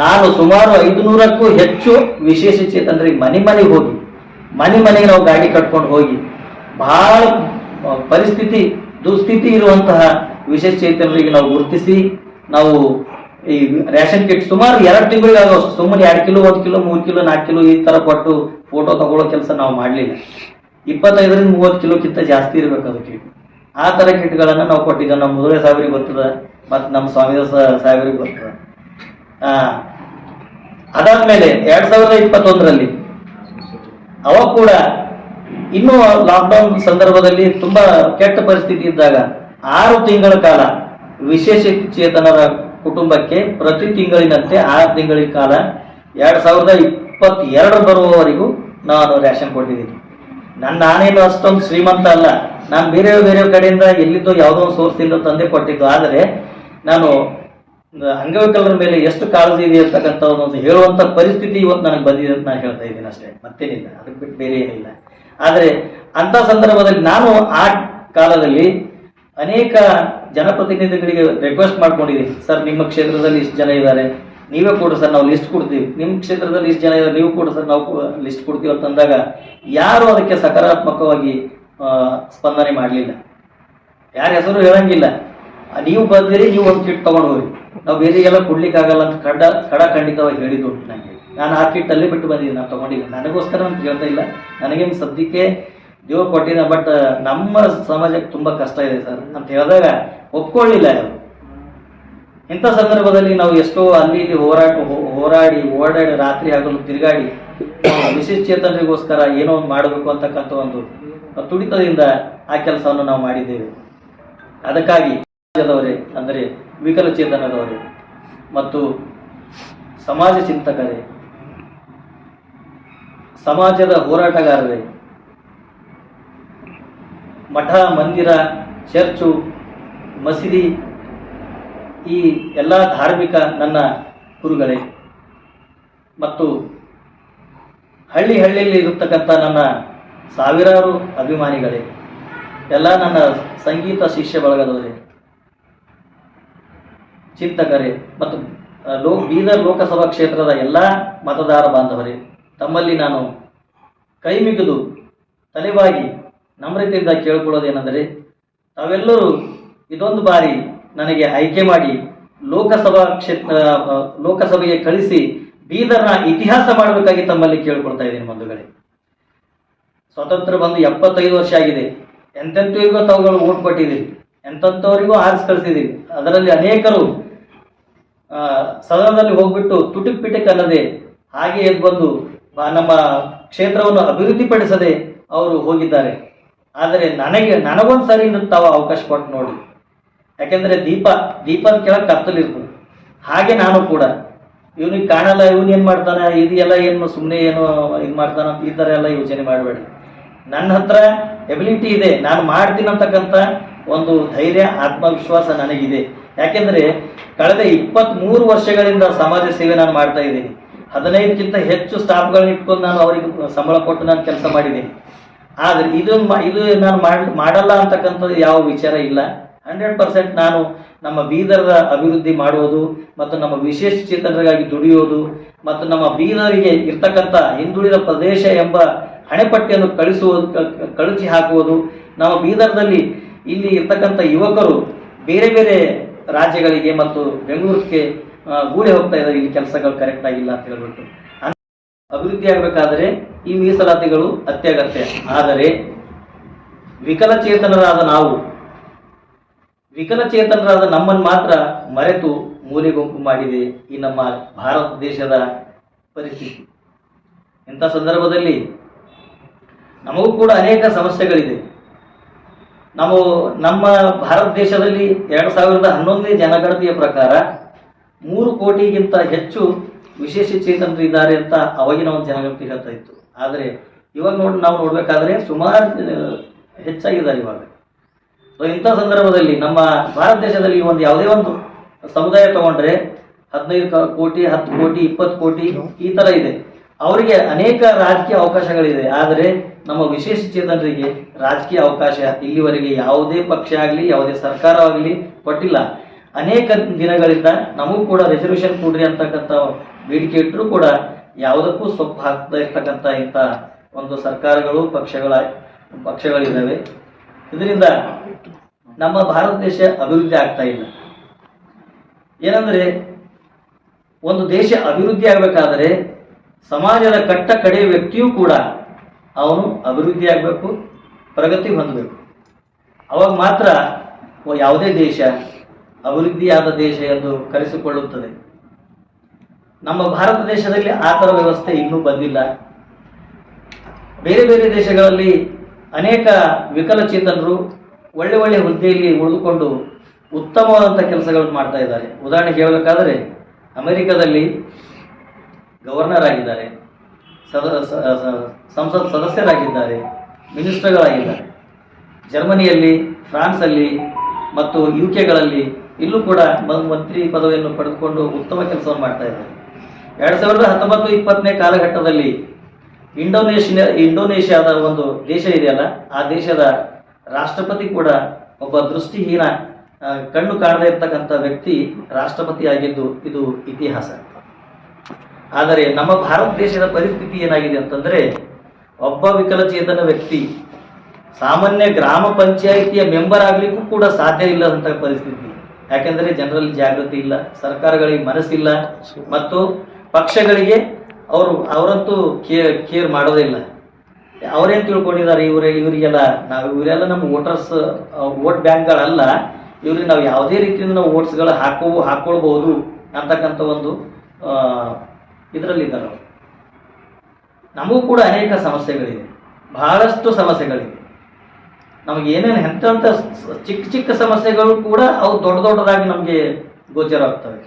ನಾನು ಸುಮಾರು ಐದುನೂರಕ್ಕೂ ಹೆಚ್ಚು ವಿಶೇಷ ಚೇತನರಿಗೆ ಮನೆ ಮನೆಗೆ ಹೋಗಿ ಮನೆ ಮನೆಗೆ ನಾವು ಗಾಡಿ ಕಟ್ಕೊಂಡು ಹೋಗಿ. ಬಹಳ ಪರಿಸ್ಥಿತಿ ದುಸ್ಥಿತಿ ಇರುವಂತಹ ವಿಶೇಷ ಚೇತನರಿಗೆ ನಾವು ಗುರುತಿಸಿ, ನಾವು ಈ ರೇಷನ್ ಕಿಟ್ ಸುಮಾರು ಎರಡು ತಿಂಗಳಿಗಾಗ ಸುಮ್ಮನೆ ಎರಡು ಕಿಲೋ, ಒಂದು ಕಿಲೋ, ಮೂರು ಕಿಲೋ, ನಾಲ್ಕು ಕಿಲೋ ಈ ತರ ಕೊಟ್ಟು ಫೋಟೋ ತಗೊಳ್ಳೋ ಕೆಲಸ ನಾವು ಮಾಡಲಿಲ್ಲ. ಇಪ್ಪತ್ತೈದರಿಂದ ಮೂವತ್ತು ಕಿಲೋಕ್ಕಿಂತ ಜಾಸ್ತಿ ಇರಬೇಕು ಅದು ಕಿಟ್. ಆ ತರ ಕಿಟ್ಗಳನ್ನ ನಾವು ಕೊಟ್ಟಿದ್ದೇವೆ. ನಮ್ಮ ಮುದುರೆ ಸಾಹೇಬರಿಗೆ ಬರ್ತದ, ಮತ್ತು ನಮ್ಮ ಸ್ವಾಮಿದಾಸ ಸಾಹೇಬರಿಗೆ ಬರ್ತದ. ಅದಾದ್ಮೇಲೆ ಎರಡ್ ಸಾವಿರದ ಇಪ್ಪತ್ತೊಂದರಲ್ಲಿ ಅವ ಕೂಡ ಇನ್ನೂ ಲಾಕ್ಡೌನ್ ಸಂದರ್ಭದಲ್ಲಿ ತುಂಬಾ ಕೆಟ್ಟ ಪರಿಸ್ಥಿತಿ ಇದ್ದಾಗ ಆರು ತಿಂಗಳ ಕಾಲ ವಿಶೇಷ ಚೇತನರ ಕುಟುಂಬಕ್ಕೆ ಪ್ರತಿ ತಿಂಗಳಿನಂತೆ ಆರು ತಿಂಗಳ ಕಾಲ ಎರಡ್ ಸಾವಿರದ ಇಪ್ಪತ್ತೆರಡು ಬರುವವರೆಗೂ ನಾನು ರೇಷನ್ ಕೊಟ್ಟಿದ್ದೀನಿ. ನನ್ನ ನಾನೇನು ಅಷ್ಟೊಂದು ಶ್ರೀಮಂತ ಅಲ್ಲ. ನಾನು ಬೇರೆ ಬೇರೆ ಕಡೆಯಿಂದ ಎಲ್ಲಿದ್ದೋ ಯಾವುದೋ ಸೋರ್ಸ್ ಇಂದ ತಂದೆ ಕೊಟ್ಟಿದ್ದು. ಆದರೆ ನಾನು ಅಂಗವಿಕಲರ ಮೇಲೆ ಎಷ್ಟು ಕಾಳಜಿ ಇದೆ ಅಂತಕ್ಕಂಥ ಒಂದು ಹೇಳುವಂತ ಪರಿಸ್ಥಿತಿ ಇವತ್ತು ನನಗೆ ಬಂದಿದೆ ಅಂತ ನಾನು ಹೇಳ್ತಾ ಇದ್ದೀನಿ ಅಷ್ಟೇ. ಮತ್ತೇನಿಲ್ಲ. ಅದಕ್ಕೆ ಬಿಟ್ಟು ಬೇರೆ ಏನಿಲ್ಲ. ಆದರೆ ಅಂತ ಸಂದರ್ಭದಲ್ಲಿ ನಾನು ಆ ಕಾಲದಲ್ಲಿ ಅನೇಕ ಜನಪ್ರತಿನಿಧಿಗಳಿಗೆ ರಿಕ್ವೆಸ್ಟ್ ಮಾಡ್ಕೊಂಡಿದ್ದೀನಿ ಸರ್ ನಿಮ್ಮ ಕ್ಷೇತ್ರದಲ್ಲಿ ಇಷ್ಟು ಜನ ಇದ್ದಾರೆ. ನೀವೇ ಕೊಡ್ರಿ ಸರ್, ನಾವು ಲಿಸ್ಟ್ ಕೊಡ್ತೀವಿ. ನಿಮ್ಮ ಕ್ಷೇತ್ರದಲ್ಲಿ ಇಷ್ಟು ಜನ ಇದ್ದಾರೆ, ನೀವು ಕೊಡ್ರಿ ಸರ್, ನಾವು ಲಿಸ್ಟ್ ಕೊಡ್ತೀವಿ. ಅಂತಂದಾಗ ಯಾರು ಅದಕ್ಕೆ ಸಕಾರಾತ್ಮಕವಾಗಿ ಸ್ಪಂದನೆ ಮಾಡಲಿಲ್ಲ. ಯಾರ ಹೆಸರು ಹೇಳಂಗಿಲ್ಲ. ನೀವು ಬಂದಿರಿ, ನೀವು ಒಂದು ಕಿಟ್ ತಗೊಂಡು ಹೋಗಿ ನಾವು ಬೇರೆಗೆಲ್ಲ ಕೊಡ್ಲಿಕ್ಕೆ ಆಗಲ್ಲ ಅಂತ ಕಡ ಕಡ ಖಂಡಿತವಾಗಿ ಹೇಳಿದ್ದು ನನಗೆ ನಾನು ಆ ಕಿಟ್ ಅಲ್ಲೇ ಬಿಟ್ಟು ಬಂದಿದ್ದೀನಿ, ನಾನು ತಗೊಂಡಿಲ್ಲ. ನನಗೋಸ್ಕರ ಅಂತ ಕೇಳ್ತಾ ಇಲ್ಲ. ನನಗೇನು ಸದ್ಯಕ್ಕೆ ದೇವ್ರು ಕೊಟ್ಟಿದ್ದ ಬಟ್ ನಮ್ಮ ಸಮಾಜಕ್ಕೆ ತುಂಬಾ ಕಷ್ಟ ಇದೆ ಸರ್ ಅಂತ ಹೇಳಿದಾಗ ಒಪ್ಕೊಳ್ಳಿಲ್ಲ ಯಾರು ಇಂಥ ಸಂದರ್ಭದಲ್ಲಿ ನಾವು ಎಷ್ಟೋ ಅಲ್ಲಿ ಇಲ್ಲಿ ಹೋರಾಟ ಹೋರಾಡಿ, ಓಡಾಡಿ, ರಾತ್ರಿ ಹಗಲು ತಿರುಗಾಡಿ ವಿಶೇಷ ಏನೋ ಒಂದು ಮಾಡಬೇಕು ಅಂತಕ್ಕಂಥ ಒಂದು ತುಡಿತದಿಂದ ಆ ಕೆಲಸವನ್ನು ನಾವು ಮಾಡಿದ್ದೇವೆ. ಅದಕ್ಕಾಗಿ ಸಮಾಜದವರೇ, ಅಂದರೆ ವಿಕಲಚೇತನದವರೇ ಮತ್ತು ಸಮಾಜ ಚಿಂತಕರೇ, ಸಮಾಜದ ಹೋರಾಟಗಾರರೇ ಮಠ, ಮಂದಿರ, ಚರ್ಚು, ಮಸೀದಿ, ಈ ಎಲ್ಲ ಧಾರ್ಮಿಕ ನನ್ನ ಗುರುಗಳೇ. ಮತ್ತು ಹಳ್ಳಿ ಹಳ್ಳಿಯಲ್ಲಿ ಇರತಕ್ಕಂಥ ನನ್ನ ಸಾವಿರಾರು ಅಭಿಮಾನಿಗಳೇ. ಎಲ್ಲ ನನ್ನ ಸಂಗೀತ ಶಿಷ್ಯ ಬಳಗದವರೇ. ಚಿಂತಕರೇ ಮತ್ತು ಲೋ ಬೀದರ್ ಲೋಕಸಭಾ ಕ್ಷೇತ್ರದ ಎಲ್ಲ ಮತದಾರ ಬಾಂಧವರೇ, ತಮ್ಮಲ್ಲಿ ನಾನು ಕೈಮಿಗಿದು ತಲೆಬಾಗಿ ನಮ್ರತೆಯಿಂದ ಕೇಳಿಕೊಳ್ಳೋದೇನೆಂದರೆ ತಾವೆಲ್ಲರೂ ಇದೊಂದು ಬಾರಿ ನನಗೆ ಆಯ್ಕೆ ಮಾಡಿ ಲೋಕಸಭಾ ಕ್ಷೇತ್ರ ಲೋಕಸಭೆಗೆ ಕಳಿಸಿ ಬೀದರ್ನ ಇತಿಹಾಸ ಮಾಡಬೇಕಾಗಿ ತಮ್ಮಲ್ಲಿ ಕೇಳ್ಕೊಳ್ತಾ ಇದ್ದೀನಿ ಬಂಧುಗಳೇ. ಸ್ವತಂತ್ರ ಬಂದು ಎಪ್ಪತ್ತೈದು ವರ್ಷ ಆಗಿದೆ. ಎಂತೆಂಥವರಿಗೂ ತಾವುಗಳು ಓಟ್ ಕೊಟ್ಟಿದ್ದೀರಿ. ಎಂತೆಂಥವರಿಗೂ ಆರಿಸಿ ಕಳಿಸಿದ್ದೀರಿ. ಅದರಲ್ಲಿ ಅನೇಕರು ಸದನದಲ್ಲಿ ಹೋಗ್ಬಿಟ್ಟು ತುಟಿಕ್ ಪಿಟಿಕ್ ಅನ್ನದೆ ಹಾಗೆ ಎದ್ದು ಬಂದು ನಮ್ಮ ಕ್ಷೇತ್ರವನ್ನು ಅಭಿವೃದ್ಧಿಪಡಿಸದೆ ಅವರು ಹೋಗಿದ್ದಾರೆ. ಆದರೆ ನನಗೆ ನನಗೊಂದು ಸರಿ ತಾವು ಅವಕಾಶ ಕೊಟ್ಟು ನೋಡಿ. ಯಾಕೆಂದ್ರೆ ದೀಪ ದೀಪದ ಕೆಳಗೆ ಕತ್ತಲಿರ್ತದೆ ಹಾಗೆ ನಾನು ಕೂಡ. ಇವನಿಗೆ ಕಾಣಲ್ಲ, ಇವನು ಏನ್ ಮಾಡ್ತಾನೆ ಇದು ಎಲ್ಲ ಏನು ಸುಮ್ಮನೆ ಏನು ಇದು ಮಾಡ್ತಾನ ಈ ಥರ ಎಲ್ಲ ಯೋಚನೆ ಮಾಡಬೇಡಿ. ನನ್ನ ಹತ್ರ ಎಬಿಲಿಟಿ ಇದೆ, ನಾನು ಮಾಡ್ತೀನಿ ಅಂತಕ್ಕಂಥ ಒಂದು ಧೈರ್ಯ, ಆತ್ಮವಿಶ್ವಾಸ ನನಗಿದೆ. ಯಾಕೆಂದ್ರೆ ಕಳೆದ ಇಪ್ಪತ್ತ್ ಮೂರು ವರ್ಷಗಳಿಂದ ಸಮಾಜ ಸೇವೆ ನಾನು ಮಾಡ್ತಾ ಇದ್ದೀನಿ. ಹದಿನೈದಕ್ಕಿಂತ ಹೆಚ್ಚು ಸ್ಟಾಫ್ಗಳನ್ನ ಇಟ್ಕೊಂಡು ನಾನು ಅವರಿಗೆ ಸಂಬಳ ಕೊಟ್ಟು ನಾನು ಕೆಲಸ ಮಾಡಿದ್ದೀನಿ. ಆದ್ರೆ ಇದು ಇದು ನಾನು ಮಾಡ್- ಮಾಡಲ್ಲ ಅಂತಕ್ಕಂಥದ್ದು ಯಾವ ವಿಚಾರ ಇಲ್ಲ. ಹಂಡ್ರೆಡ್ ಪರ್ಸೆಂಟ್ ನಾನು ನಮ್ಮ ಬೀದರ ಅಭಿವೃದ್ಧಿ ಮಾಡುವುದು ಮತ್ತು ನಮ್ಮ ವಿಶೇಷ ಚೇತನರಿಗಾಗಿ ದುಡಿಯೋದು ಮತ್ತು ನಮ್ಮ ಬೀದರಿಗೆ ಇರ್ತಕ್ಕಂಥ ಹಿಂದುಳಿದ ಪ್ರದೇಶ ಎಂಬ ಹಣೆಪಟ್ಟಿಯನ್ನು ಕಳಿಸುವುದು ಕಳುಚಿ ಹಾಕುವುದು. ನಮ್ಮ ಬೀದರ್ದಲ್ಲಿ ಇಲ್ಲಿ ಇರ್ತಕ್ಕಂಥ ಯುವಕರು ಬೇರೆ ಬೇರೆ ರಾಜ್ಯಗಳಿಗೆ ಮತ್ತು ಬೆಂಗಳೂರಿಗೆ ಗೂಳಿ ಹೋಗ್ತಾ ಇದ್ದಾರೆ. ಇಲ್ಲಿ ಕೆಲಸಗಳು ಕರೆಕ್ಟ್ ಆಗಿಲ್ಲ ಅಂತ ಹೇಳ್ಬಿಟ್ಟು. ಅಭಿವೃದ್ಧಿ ಆಗಬೇಕಾದರೆ ಈ ಮೀಸಲಾತಿಗಳು ಅತ್ಯಗತ್ಯ. ಆದರೆ ವಿಕಲಚೇತನರಾದ ನಾವು, ವಿಕಲಚೇತನರಾದ ನಮ್ಮನ್ನು ಮಾತ್ರ ಮರೆತು ಮೂಲೆಗುಂಪು ಮಾಡಿದೆ ಈ ನಮ್ಮ ಭಾರತ ದೇಶದ ಪರಿಸ್ಥಿತಿ. ಇಂಥ ಸಂದರ್ಭದಲ್ಲಿ ನಮಗೂ ಕೂಡ ಅನೇಕ ಸಮಸ್ಯೆಗಳಿದೆ. ನಾವು ನಮ್ಮ ಭಾರತ ದೇಶದಲ್ಲಿ ಎರಡು ಸಾವಿರದ ಹನ್ನೊಂದನೇ ಜನಗಣತಿಯ ಪ್ರಕಾರ ಮೂರು ಕೋಟಿಗಿಂತ ಹೆಚ್ಚು ವಿಶೇಷ ಚೇತನರು ಇದ್ದಾರೆ ಅಂತ ಅವಾಗಿನ ಒಂದು ಜನಗಣತಿ ಹೇಳ್ತಾ ಇತ್ತು. ಆದರೆ ಇವಾಗ ನೋಡಿ ನಾವು ನೋಡಬೇಕಾದ್ರೆ ಸುಮಾರು ಹೆಚ್ಚಾಗಿದ್ದಾರೆ ಇವಾಗ. ಸೊ ಇಂಥ ಸಂದರ್ಭದಲ್ಲಿ ನಮ್ಮ ಭಾರತ ದೇಶದಲ್ಲಿ ಒಂದು ಯಾವುದೇ ಒಂದು ಸಮುದಾಯ ತಗೊಂಡ್ರೆ ಹದಿನೈದು ಕೋಟಿ, ಹತ್ತು ಕೋಟಿ, ಇಪ್ಪತ್ತು ಕೋಟಿ ಈ ತರ ಇದೆ. ಅವರಿಗೆ ಅನೇಕ ರಾಜಕೀಯ ಅವಕಾಶಗಳಿದೆ. ಆದರೆ ನಮ್ಮ ವಿಶೇಷ ಚೇತನರಿಗೆ ರಾಜಕೀಯ ಅವಕಾಶ ಇಲ್ಲಿವರೆಗೆ ಯಾವುದೇ ಪಕ್ಷ ಆಗಲಿ, ಯಾವುದೇ ಸರ್ಕಾರವಾಗಲಿ ಕೊಟ್ಟಿಲ್ಲ. ಅನೇಕ ದಿನಗಳಿಂದ ನಮಗೂ ಕೂಡ ರಿಸರ್ವೇಶನ್ ಕೊಡ್ರಿ ಅಂತಕ್ಕಂಥ ಬೇಡಿಕೆ ಇಟ್ಟರೂ ಕೂಡ ಯಾವುದಕ್ಕೂ ಸೊಪ್ಪು ಹಾಕ್ತಾ ಇರ್ತಕ್ಕಂಥ ಇಂಥ ಒಂದು ಸರ್ಕಾರಗಳು, ಪಕ್ಷಗಳ, ಪಕ್ಷಗಳಿದ್ದಾವೆ. ಇದರಿಂದ ನಮ್ಮ ಭಾರತ ದೇಶ ಅಭಿವೃದ್ಧಿ ಆಗ್ತಾ ಇಲ್ಲ. ಏನಂದ್ರೆ, ಒಂದು ದೇಶ ಅಭಿವೃದ್ಧಿ ಆಗಬೇಕಾದರೆ ಸಮಾಜದ ಕಟ್ಟ ಕಡೆ ವ್ಯಕ್ತಿಯೂ ಕೂಡ ಅವನು ಅಭಿವೃದ್ಧಿ ಆಗಬೇಕು, ಪ್ರಗತಿ ಹೊಂದಬೇಕು. ಅವಾಗ ಮಾತ್ರ ಯಾವುದೇ ದೇಶ ಅಭಿವೃದ್ಧಿಯಾದ ದೇಶ ಎಂದು ಕರೆಸಿಕೊಳ್ಳುತ್ತದೆ. ನಮ್ಮ ಭಾರತ ದೇಶದಲ್ಲಿ ಆ ಥರ ವ್ಯವಸ್ಥೆ ಇನ್ನೂ ಬಂದಿಲ್ಲ. ಬೇರೆ ಬೇರೆ ದೇಶಗಳಲ್ಲಿ ಅನೇಕ ವಿಕಲಚೇತನರು ಒಳ್ಳೆ ಒಳ್ಳೆ ಹುದ್ದೆಯಲ್ಲಿ ಉಳಿದುಕೊಂಡು ಉತ್ತಮವಾದಂಥ ಕೆಲಸಗಳನ್ನು ಮಾಡ್ತಾ ಇದ್ದಾರೆ. ಉದಾಹರಣೆಗೆ ಹೇಳಬೇಕಾದರೆ, ಅಮೆರಿಕದಲ್ಲಿ ಗವರ್ನರ್ ಆಗಿದ್ದಾರೆ, ಸದ ಸಂಸತ್ ಸದಸ್ಯರಾಗಿದ್ದಾರೆ, ಮಿನಿಸ್ಟರ್ಗಳಾಗಿದ್ದಾರೆ. ಜರ್ಮನಿಯಲ್ಲಿ, ಫ್ರಾನ್ಸಲ್ಲಿ ಮತ್ತು ಯು ಕೆಗಳಲ್ಲಿ ಇಲ್ಲೂ ಕೂಡ ಮಂತ್ರಿ ಪದವಿಯನ್ನು ಪಡೆದುಕೊಂಡು ಉತ್ತಮ ಕೆಲಸವನ್ನು ಮಾಡ್ತಾ ಇದ್ದಾರೆ. ಎರಡ್ ಸಾವಿರದ ಹತ್ತೊಂಬತ್ತು ಇಪ್ಪತ್ತನೇ ಕಾಲಘಟ್ಟದಲ್ಲಿ ಇಂಡೋನೇಷ್ಯಾ, ಇಂಡೋನೇಷ್ಯಾದ ಒಂದು ದೇಶ ಇದೆಯಲ್ಲ, ಆ ದೇಶದ ರಾಷ್ಟ್ರಪತಿ ಕೂಡ ಒಬ್ಬ ದೃಷ್ಟಿಹೀನ ಕಣ್ಣು ಕಾಣದೇ ಇರ್ತಕ್ಕಂಥ ವ್ಯಕ್ತಿ ರಾಷ್ಟ್ರಪತಿ ಆಗಿದ್ದು ಇದು ಇತಿಹಾಸ. ಆದರೆ ನಮ್ಮ ಭಾರತ ದೇಶದ ಪರಿಸ್ಥಿತಿ ಏನಾಗಿದೆ ಅಂತಂದ್ರೆ ಒಬ್ಬ ವಿಕಲಚೇತನ ವ್ಯಕ್ತಿ ಸಾಮಾನ್ಯ ಗ್ರಾಮ ಪಂಚಾಯಿತಿಯ ಮೆಂಬರ್ ಆಗ್ಲಿಕ್ಕೂ ಕೂಡ ಸಾಧ್ಯ ಇಲ್ಲದಂತ ಪರಿಸ್ಥಿತಿ. ಯಾಕೆಂದ್ರೆ ಜನರಲ್ಲಿ ಜಾಗೃತಿ ಇಲ್ಲ, ಸರ್ಕಾರಗಳಿಗೆ ಮನಸ್ಸಿಲ್ಲ ಮತ್ತು ಪಕ್ಷಗಳಿಗೆ ಅವರು, ಅವರಂತೂ ಕೇರ್ ಕೇರ್ ಮಾಡೋದಿಲ್ಲ ಅವ್ರೇನ್ ತಿಳ್ಕೊಂಡಿದ್ದಾರೆ? ಇವ್ರ, ಇವರಿಗೆಲ್ಲ ನಾವು, ಇವರೆಲ್ಲ ನಮ್ಮ ವೋಟರ್ಸ್ ವೋಟ್ ಬ್ಯಾಂಕ್ಗಳಲ್ಲ, ಇವ್ರಿಗೆ ನಾವು ಯಾವುದೇ ರೀತಿಯಿಂದ ನಾವು ವೋಟ್ಸ್ಗಳು ಹಾಕೋ ಹಾಕೊಳ್ಬಹುದು ಅಂತಕ್ಕಂಥ ಒಂದು ಇದರಲ್ಲಿದ್ದಾರೆ ನಮಗೂ ಕೂಡ ಅನೇಕ ಸಮಸ್ಯೆಗಳಿವೆ. ಬಹಳಷ್ಟು ಸಮಸ್ಯೆಗಳಿವೆ. ನಮಗೆ ಏನೇನು ಚಿಕ್ಕ ಚಿಕ್ಕ ಸಮಸ್ಯೆಗಳು ಕೂಡ ಅವು ದೊಡ್ಡ ದೊಡ್ಡದಾಗಿ ನಮಗೆ ಗೋಚರವಾಗ್ತವೆ